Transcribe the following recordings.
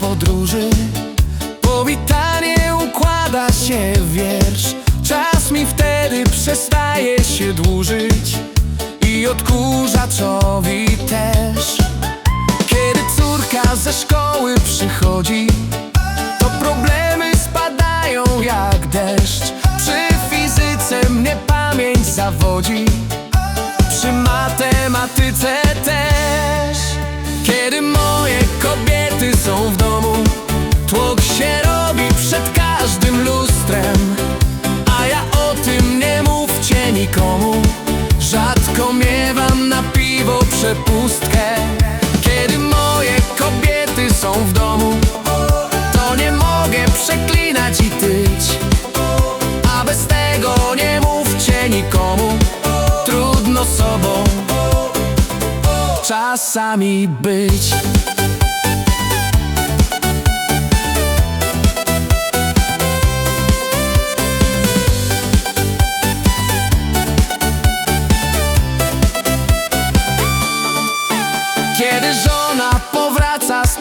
podróży. Powitanie układa się w wiersz. Czas mi wtedy przestaje się dłużyć I odkurzaczowi też. Kiedy córka ze szkoły przychodzi To problemy spadają jak deszcz. Przy fizyce mnie pamięć zawodzi przepustkę. Kiedy moje kobiety są w domu To nie mogę przeklinać i tyć. A bez tego nie mówcie nikomu Trudno sobą czasami być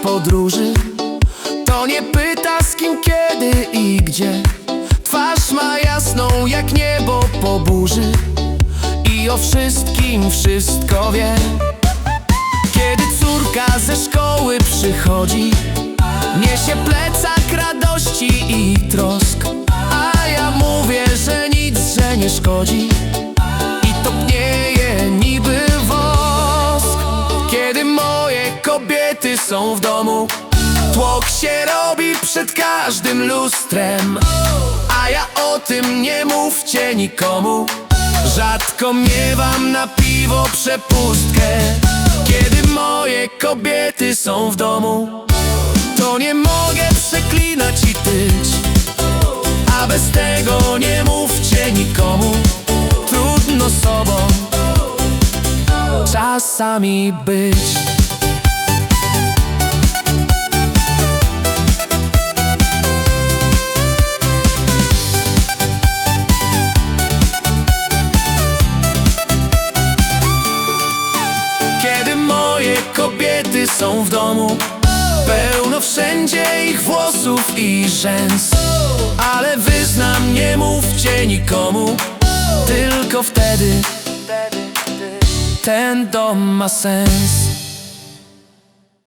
podróży. To nie pyta z kim, kiedy i gdzie. Twarz ma jasną jak niebo po burzy. I o wszystkim wszystko wie. Kiedy córka ze szkoły przychodzi Niesie plecak radości i trosk. A ja mówię, że nic, że nie szkodzi. I topnieje niby wosk. Kiedy moje kobiety są w domu. Tłok się robi przed każdym lustrem. A ja o tym nie mówcie nikomu. Rzadko miewam na piwo przepustkę. Kiedy moje kobiety są w domu To nie mogę przeklinać i tyć. A bez tego nie mówcie nikomu. Trudno sobą czasami być są w domu. Pełno wszędzie ich włosów i rzęs. Ale wyznam, nie mówcie nikomu. Tylko wtedy ten dom ma sens